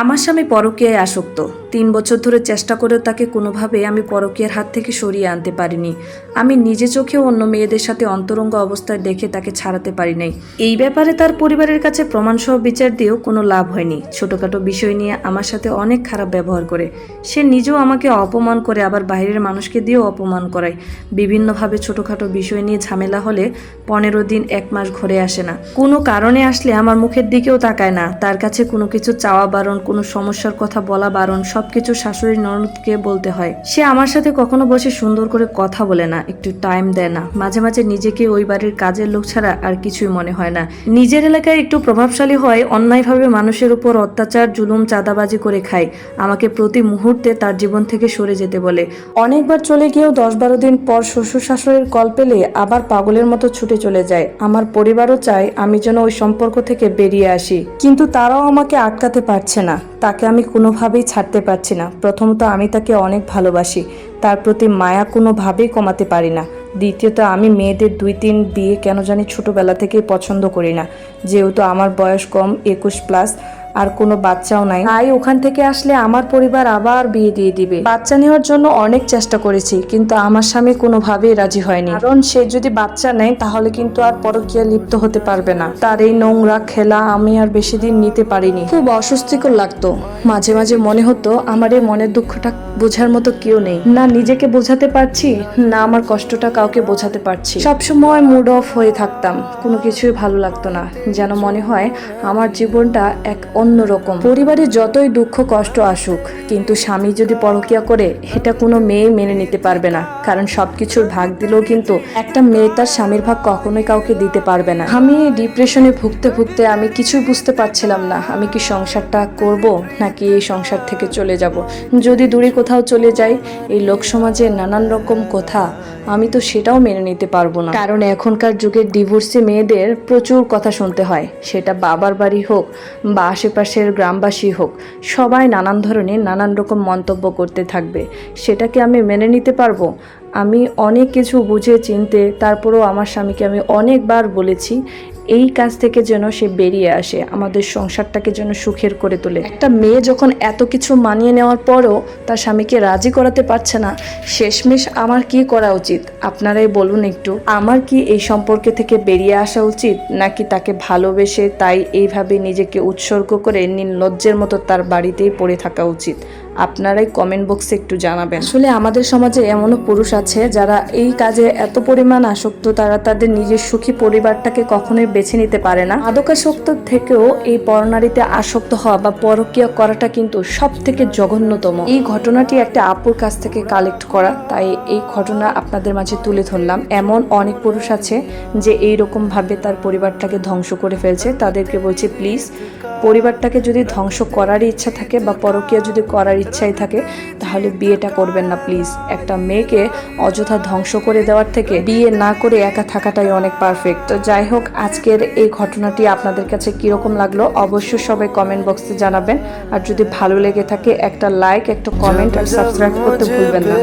আমার স্বামী পরকীয়ায় আসক্ত। তিন বছর ধরে চেষ্টা করেও তাকে কোনোভাবে আমি পরকীয়ার হাত থেকে সরিয়ে আনতে পারিনি। আমি নিজে চোখেও অন্য মেয়েদের সাথে অন্তরঙ্গ অবস্থায় দেখে তাকে ছাড়াতে পারি নাই। এই ব্যাপারে তার পরিবারের কাছে প্রমাণসহ বিচার দিয়েও কোনো লাভ হয়নি। ছোটোখাটো বিষয় নিয়ে আমার সাথে অনেক খারাপ ব্যবহার করে। সে নিজেও আমাকে অপমান করে, আবার বাইরের মানুষকে দিয়েও অপমান করায়। বিভিন্নভাবে ছোটোখাটো বিষয় নিয়ে ঝামেলা হলে পনেরো দিন এক মাস ঘরে আসে না। কোনো কারণে আসলে আমার মুখের দিকেও তাকায় না। তার কাছে কোনো কিছু চাওয়া বারণ, কোনো সমস্যার কথা বলা বারণ সবকিছু শাশুড়ির ননদকে বলতে হয়। সে আমার সাথে কখনো বসে সুন্দর করে কথা বলে না, একটু টাইম দেয় না। মাঝে মাঝে নিজেকে ওই বাড়ির কাজের লোক ছাড়া আর কিছুই মনে হয় না। নিজের এলাকায় একটু প্রভাবশালী হয়, অন্যায়ভাবে মানুষের উপর অত্যাচার, জুলুম, চাঁদাবাজি করে খায়। আমাকে প্রতি মুহূর্তে তার জীবন থেকে সরে যেতে বলে। অনেকবার চলে গিয়েও দশ বারো দিন পর শ্বশুর শাশুড়ির কল পেলে আবার পাগলের মতো ছুটে চলে যায়। আমার পরিবারও চায় আমি যেন ওই সম্পর্ক থেকে বেরিয়ে আসি, কিন্তু তারাও আমাকে আটকাতে পারছে না। তাকে আমি কোনোভাবেই ছাড়তে পারছি না। প্রথমত আমি তাকে অনেক ভালোবাসি। তার প্রতি মায়া কোনোভাবেই কমাতে পারি না। দ্বিতীয়ত, আমি মেয়েদের দুই তিন বিয়ে কেন জানি ছোটোবেলা থেকেই পছন্দ করি না। যেহেতু আমার বয়স কম, একুশ প্লাস আর কোনো বাচ্চাও নাই। তাই ওখান থেকে আসলে আমার পরিবার আবার বিয়ে দিয়ে দিবে। বাচ্চা নেওয়ার জন্য অনেক চেষ্টা করেছি, কিন্তু আমার স্বামী কোনোভাবেই রাজি হয়নি। কারণ সে যদি বাচ্চা নেয়, তাহলে কিন্তু আর পরকীয়া লিপ্ত হতে পারবে না। তার এই নোংরা খেলা আমি আর বেশি দিন নিতে পারিনি। খুব অস্বস্তিকর লাগতো। মাঝে মাঝে মনে হতো, আমার এই মনের দুঃখটা বোঝার মতো কেউ নেই। না নিজেকে বোঝাতে পারছি, না আমার কষ্টটা কাউকে বোঝাতে পারছি। সবসময় মুড অফ হয়ে থাকতাম। কোনো কিছুই ভালো লাগতো না। যেন মনে হয়, আমার জীবনটা এক অন্যরকম। পরিবারে যতই দুঃখ, কষ্ট আসুক, কিন্তু স্বামী যদি পরকিয়া করে এটা কোনো মেয়ে মেনে নিতে পারবে না। কারণ সবকিছুর ভাগ দিলেও কিন্তু একটা মেয়ে তার স্বামীর ভাগ কখনোই কাউকে দিতে পারবে না। আমি ডিপ্রেশনে ভুগতে ভুগতে আমি কিছুই বুঝতে পারছিলাম না। আমি কি সংসারটা করব, নাকি এই সংসার থেকে চলে যাব? যদি দূরে কোথাও চলে যাই, এই লোক সমাজে নানান রকম কথা আমি তো সেটাও মেনে নিতে পারব না। কারণ এখনকার যুগের ডিভোর্সি মেয়েদের প্রচুর কথা শুনতে হয়। সেটা বাবার বাড়ি হোক বা আশেপাশের গ্রামবাসী হোক, সবাই নানান ধরনের নানান রকম মন্তব্য করতে থাকবে। সেটাকে আমি মেনে নিতে পারব। আমি অনেক কিছু বুঝে, চিনতে, তারপরেও আমার স্বামীকে আমি অনেকবার বলেছি এই কাজ থেকে যেন সে বেরিয়ে আসে, আমাদের সংসারটাকে যেন সুখের করে তোলে। একটা মেয়ে যখন এত কিছু মানিয়ে নেওয়ার পরও তার স্বামীকে রাজি করাতে পারছে না, শেষমেশ আমার কি করা উচিত? আপনারাই বলুন একটু। আমার কি এই সম্পর্কে থেকে বেরিয়ে আসা উচিত, নাকি তাকে ভালোবেসে তাই এইভাবে নিজেকে উৎসর্গ করে নির্লজ্জের মতো তার বাড়িতেই পড়ে থাকা উচিত? আপনারাই কমেন্ট বক্সে একটু জানাবেন। আসলে আমাদের সমাজে এমনও পুরুষ আছে যারা এই কাজে এত পরিমাণ আসক্ত, তারা তাদের নিজের সুখী পরিবারটাকে কখনোই বেছে নিতে পারে না। মাদকাসক্ত থেকেও এই পরনারীতে আসক্ত হওয়া বা পরকীয়া করাটা কিন্তু সব থেকে জঘন্যতম। এই ঘটনাটি একটা আপুর কাছ থেকে কালেক্ট করা, তাই এই ঘটনা আপনাদের মাঝে তুলে ধরলাম। এমন অনেক পুরুষ আছে যে এই রকম ভাবে তার পরিবারটাকে ধ্বংস করে ফেলছে। তাদেরকে বলছে প্লিজ পরিবারটাকে যদি ধ্বংস করারই ইচ্ছা থাকে বা পরকীয়া যদি করার ইচ্ছাই থাকে, তাহলে বিয়েটা করবেন না প্লিজ একটা মেয়েকে অযথা ধ্বংস করে দেওয়ার থেকে বিয়ে না করে একা থাকাটাই অনেক পারফেক্ট তো যাই হোক, আজকের এই ঘটনাটি আপনাদের কাছে কীরকম লাগল অবশ্যই সবাই কমেন্ট বক্সে জানাবেন। আর যদি ভালো লেগে থাকে, একটা লাইক একটা কমেন্ট আর সাবস্ক্রাইব করতে ভুলবেন না।